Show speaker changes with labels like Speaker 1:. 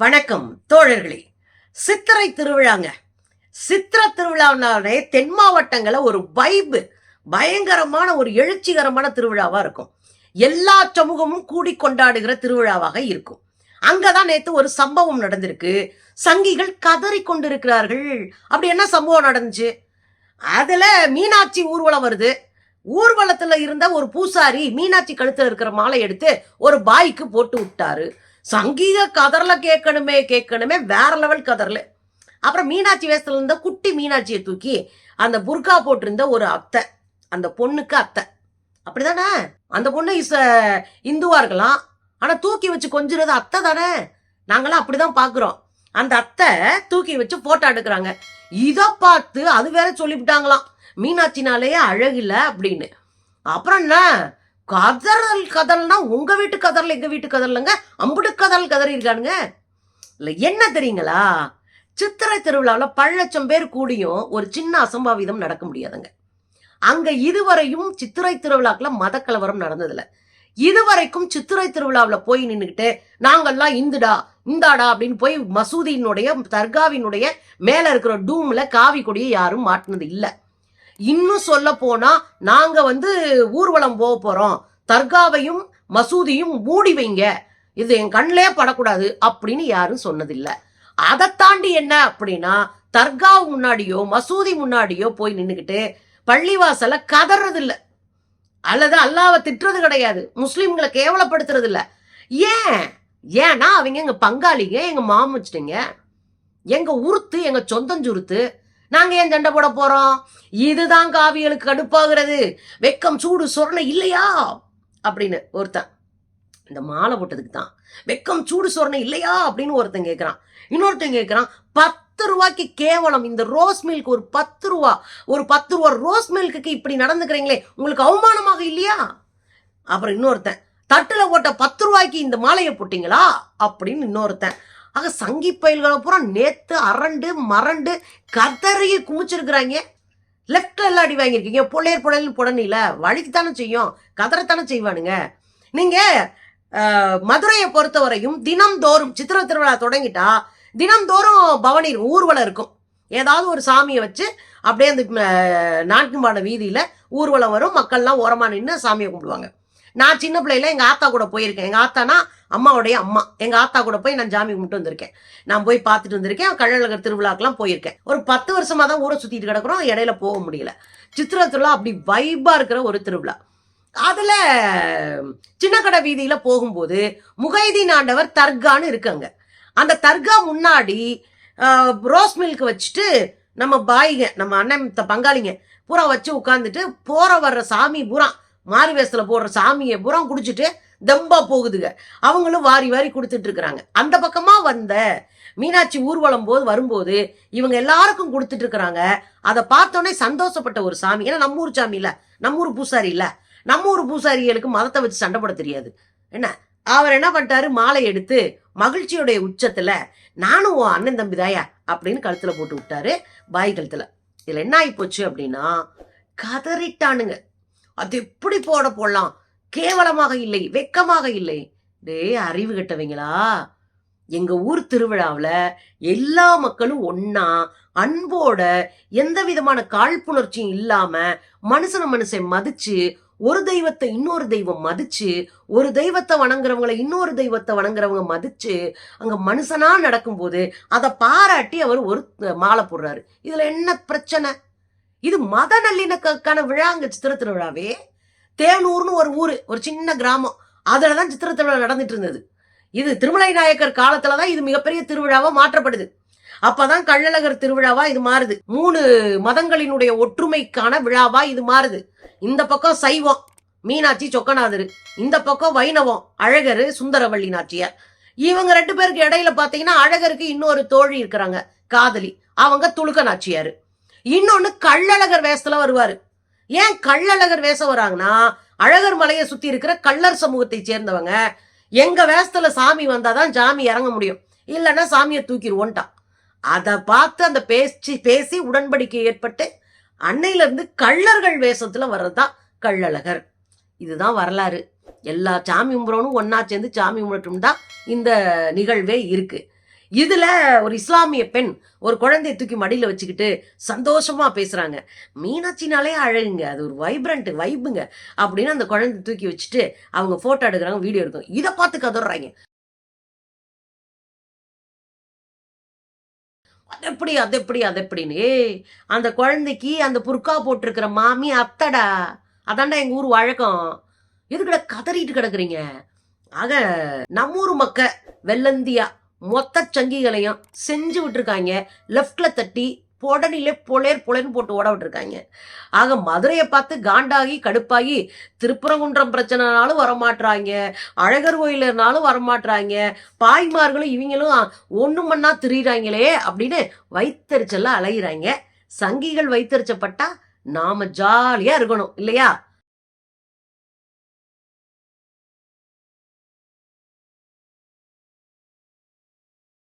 Speaker 1: வணக்கம் தோழர்களே. சித்திரை திருவிழாங்க. சித்திரை திருவிழானாலே தென் மாவட்டங்களை ஒரு வைபு பயங்கரமான ஒரு எழுச்சிகரமான திருவிழாவாக இருக்கும். எல்லா சமூகமும் கூடி கொண்டாடுகிற திருவிழாவாக இருக்கும். அங்கதான் நேற்று ஒரு சம்பவம் நடந்திருக்கு. சங்கிகள் கதறி கொண்டிருக்கிறார்கள். அப்படி என்ன சம்பவம் நடந்துச்சு? அதுல மீனாட்சி ஊர்வலம் வருது. ஊர்வலத்துல இருந்த ஒரு பூசாரி மீனாட்சி கழுத்துல இருக்கிற மாலை எடுத்து ஒரு பாய்க்கு போட்டு விட்டாரு. சங்கீத கதரில் கேட்கணுமே கேட்கணுமே வேற லெவல் கதரில் அப்புறம் மீனாட்சி வேஷத்தில் இருந்த குட்டி மீனாட்சியை தூக்கி அந்த புர்கா போட்டிருந்த ஒரு அத்தை அந்த பொண்ணுக்கு அத்தை. அப்படிதானே? அந்த பொண்ணு இஸ் இந்துவா இருக்கலாம். ஆனால் தூக்கி வச்சு கொஞ்சிறது அத்தை தானே? நாங்களாம் அப்படிதான் பார்க்குறோம் அந்த அத்தை தூக்கி வச்சு போட்டோ எடுக்கிறாங்க. இதை பார்த்து அது வேற சொல்லிவிட்டாங்களாம். மீனாட்சினாலேயே அழகில்லை அப்படின்னு. அப்புறம் என்ன? கதறல் கதல்னா உங்க வீட்டு கதறல் எங்க வீட்டு கதறலங்க அம்புடு கதல் கதறி இல்லை என்ன தெரியுங்களா? சித்திரை திருவிழாவில் பல லட்சம் பேர் கூடியும் ஒரு சின்ன அசம்பாவிதம் நடக்க முடியாதுங்க. அங்கே இதுவரையும் சித்திரை திருவிழாக்கில் மதக்கலவரம் நடந்ததில்ல. இதுவரைக்கும் சித்திரை திருவிழாவில் போய் நின்றுக்கிட்டு நாங்கெல்லாம் இந்துடா இந்தாடா அப்படின்னு போய் மசூதியினுடைய தர்காவினுடைய மேலே இருக்கிற டூமில் காவி கொடியை யாரும் மாட்டினது இல்லை. இன்னும் சொல்ல போனா நாங்க வந்து ஊர்வலம் போக போறோம். தர்காவையும் மசூதியும் மூடி வைங்க. இது என் கண்ணிலே படக்கூடாது அப்படின்னு யாரும் சொன்னதில்லை. அதை தாண்டி என்ன அப்படின்னா தர்கா முன்னாடியோ மசூதி முன்னாடியோ போய் நின்றுக்கிட்டு பள்ளிவாசல கதறது இல்லை அல்லது அல்லாவை திட்டுறது கிடையாது. முஸ்லீம்களை கேவலப்படுத்துறது இல்லை ஏன்? ஏன்னா அவங்க எங்க பங்காளிங்க எங்க மாமிச்சிட்டுங்க எங்க உருத்து எங்க சொந்தஞ்சுருத்து நாங்க ஏன் சண்டை போட போறோம்? இதுதான் காவியலுக்கு கடுப்பாகிறது. வெக்கம் சூடு சொரணை இல்லையா? அப்படின்னு ஒருத்தன் இந்த மாலை போட்டதுக்கு தான். வெக்கம் சூடு சொரணை இல்லையா? அப்படின்னு ஒருத்தன் கேட்குறான் இன்னொருத்தன் கேட்குறான் பத்து ரூபாய்க்கு கேவலம் இந்த ரோஸ் மில்க் ஒரு பத்து ரூபா ஒரு பத்து ரூபா ரோஸ் மில்க்குக்கு இப்படி நடந்துக்கிறீங்களே உங்களுக்கு அவமானமாக இல்லையா? அப்புறம் இன்னொருத்தன் தட்டுல போட்ட பத்து ரூபாய்க்கு இந்த மாலையை போட்டீங்களா? அப்படின்னு இன்னொருத்தன் ஆக சங்கி பயில்களை பூரா நேத்து அரண்டு மறண்டு கதறி குமிச்சிருக்கிறாங்க. லெஃப்ட்ல எல்லாம் அடி வாங்கியிருக்கீங்க. பொள்ளையர் புடல் புடனில வழிக்குத்தானே செய்யும். கதறத்தானே செய்வானுங்க. நீங்க மதுரையை பொறுத்தவரையும் தினம்தோறும் சித்திர திருவிழா தொடங்கிட்டா தினம்தோறும் பவனி ஊர்வலம் இருக்கும். ஏதாவது ஒரு சாமியை வச்சு அப்படியே அந்த அஹ், நான்கும்பாட வீதியில ஊர்வலம் வரும். மக்கள்லாம் ஓரமாக நின்று சாமியை கும்பிடுவாங்க. நான் சின்ன பிள்ளையில எங்க ஆத்தா கூட போயிருக்கேன். எங்க ஆத்தானா அம்மாவுடைய அம்மா. எங்க ஆத்தா கூட போய் நான் சாமி கும்பிட்டு வந்திருக்கேன். நான் போய் பார்த்துட்டு வந்திருக்கேன். கள்ளழகர் திருவிழாக்கெல்லாம் போயிருக்கேன். ஒரு பத்து வருஷமா தான் ஊரை சுத்திட்டு கிடக்குறோம். இடையில போக முடியல. சித்திர திருவிழா அப்படி வைபா இருக்கிற ஒரு திருவிழா. அதுல சின்ன கடை வீதியில போகும்போது முகைதீன் ஆண்டவர் தர்கான்னு இருக்காங்க. அந்த தர்கா முன்னாடி ரோஸ் மில்க் வச்சுட்டு நம்ம பாய்ங்க நம்ம அண்ணன் பங்காளிங்க பூரா வச்சு உட்காந்துட்டு போற வர்ற சாமி பூரா மாறி வேஷத்துல போடுற சாமியை பூரா குடிச்சிட்டு தெம்பா போகுதுங்க. அவங்களும் வாரி வாரி கொடுத்துட்டு இருக்கிறாங்க. அந்த பக்கமா வந்த மீனாட்சி ஊர்வலம் போது வரும்போது இவங்க எல்லாருக்கும் கொடுத்துட்டு இருக்கிறாங்க. அதை பார்த்தோன்னே சந்தோஷப்பட்ட ஒரு சாமி. ஏன்னா நம்ம ஊர் சாமி இல்ல. நம்ம ஊர் பூசாரி இல்ல. நம்ம ஊர் பூசாரிகளுக்கு மதத்தை வச்சு சண்டை போட தெரியாது. என்ன? அவர் என்ன பண்ணிட்டாரு? மாலை எடுத்து மகிழ்ச்சியுடைய உச்சத்துல நானும் உன் அண்ணன் தம்பி தாயா அப்படின்னு கழுத்துல போட்டு விட்டாரு. பாய் கழுத்துல. இதுல என்ன ஆகி போச்சு அப்படின்னா கதறிட்டானுங்க. அது எப்படி போட போடலாம்? கேவலமாக இல்லை வெக்கமாக இல்லை. டேய் அறிவு கெட்டவங்களா? எங்க ஊர் திருவிழாவில் எல்லா மக்களும் ஒன்னா அன்போட எந்த விதமான காழ்ப்புணர்ச்சியும் இல்லாம மனுஷன மனுஷன் மதிச்சு ஒரு தெய்வத்தை இன்னொரு தெய்வம் மதிச்சு ஒரு தெய்வத்தை வணங்குறவங்களை இன்னொரு தெய்வத்தை வணங்குறவங்க மதிச்சு அங்க மனுஷனா நடக்கும்போது அதை பாராட்டி அவர் ஒரு மாலை போடுறாரு. இதுல என்ன பிரச்சனை? இது மத நல்லிணக்கான விழாங்க சித்திர திருவிழாவே. தேனூர்னு ஒரு ஊரு ஒரு சின்ன கிராமம். அதுலதான் சித்திர திருவிழா நடந்துட்டு இருந்தது. இது திருமலை நாயக்கர் காலத்துலதான் இது மிகப்பெரிய திருவிழாவா மாற்றப்படுது. அப்பதான் கள்ளழகர் திருவிழாவா இது மாறுது. மூணு மதங்களினுடைய ஒற்றுமைக்கான விழாவா இது மாறுது. இந்த பக்கம் சைவம் மீனாட்சி சொக்கநாதர். இந்த பக்கம் வைணவம் அழகர் சுந்தரவள்ளி நாச்சியார். இவங்க ரெண்டு பேருக்கு இடையில பாத்தீங்கன்னா அழகருக்கு இன்னொரு தோழி இருக்கிறாங்க காதலி. அவங்க துளுக்க நாச்சியார். இன்னொன்னு கள்ளழகர் வேஷத்துல வருவாரு. ஏன் கள்ளழகர் வேஷம் வராங்கன்னா அழகர் மலையை சுத்தி இருக்கிற கள்ளர் சமூகத்தை சேர்ந்தவங்க எங்க வேஷத்துல சாமி வந்தாதான் சாமி இறங்க முடியும். இல்லைன்னா சாமியை தூக்கிடுவோன்ட்டான் அதை பார்த்து அந்த பேச்சு பேசி உடன்படிக்கை ஏற்பட்டு அன்னையிலேருந்து கள்ளர்கள் கள்ளர்கள் வேஷத்துல வர்றதுதான் கள்ளழகர். இதுதான் வரலாறு. எல்லா சாமி கும்பிட்றவனும் ஒன்னா சேர்ந்து சாமி கும்பிடட்டும் தான் இந்த நிகழ்வே இருக்குது இதுல ஒரு இஸ்லாமிய பெண் ஒரு குழந்தையை தூக்கி மடியில வச்சுக்கிட்டு சந்தோஷமா பேசுறாங்க. மீனாட்சினாலே அழகுங்க. அது ஒரு வைப்ரண்ட் வைப்புங்க அப்படின்னு அந்த குழந்தை தூக்கி வச்சுட்டு அவங்க போட்டோ எடுக்கிறாங்க வீடியோ எடுக்கும் இதை பார்த்து கதறாங்க. அது எப்படி அது எப்படி அது எப்படின்னு அந்த குழந்தைக்கு அந்த புர்கா போட்டிருக்கிற மாமி அத்தடா. அதான்டா எங்க ஊர் வழக்கம். எதுக்கட கதறிட்டு கிடக்குறீங்க? ஆக நம்மூர் மக்க வெள்ளந்தியா மொத்த சங்கிகளையும் செஞ்சு விட்டுருக்காங்க. லெஃப்டில் தட்டி பொடனிலே பொலேர் பொலேர்னு போட்டு ஓட விட்டுருக்காங்க. ஆக மதுரையை பார்த்து காண்டாகி கடுப்பாகி திருப்பரங்குன்றம் பிரச்சனைனாலும் வரமாட்டுறாங்க அழகர் கோயிலனாலும் வரமாட்டுறாங்க பாய்மார்களும் இவங்களும் ஒன்று மண்ணா திரியிறாங்களே அப்படின்னு வைத்தறிச்செல்லாம் அலையிறாங்க. சங்கிகள் வைத்தறிச்சப்பட்டா நாம ஜாலியாக இருக்கணும் இல்லையா?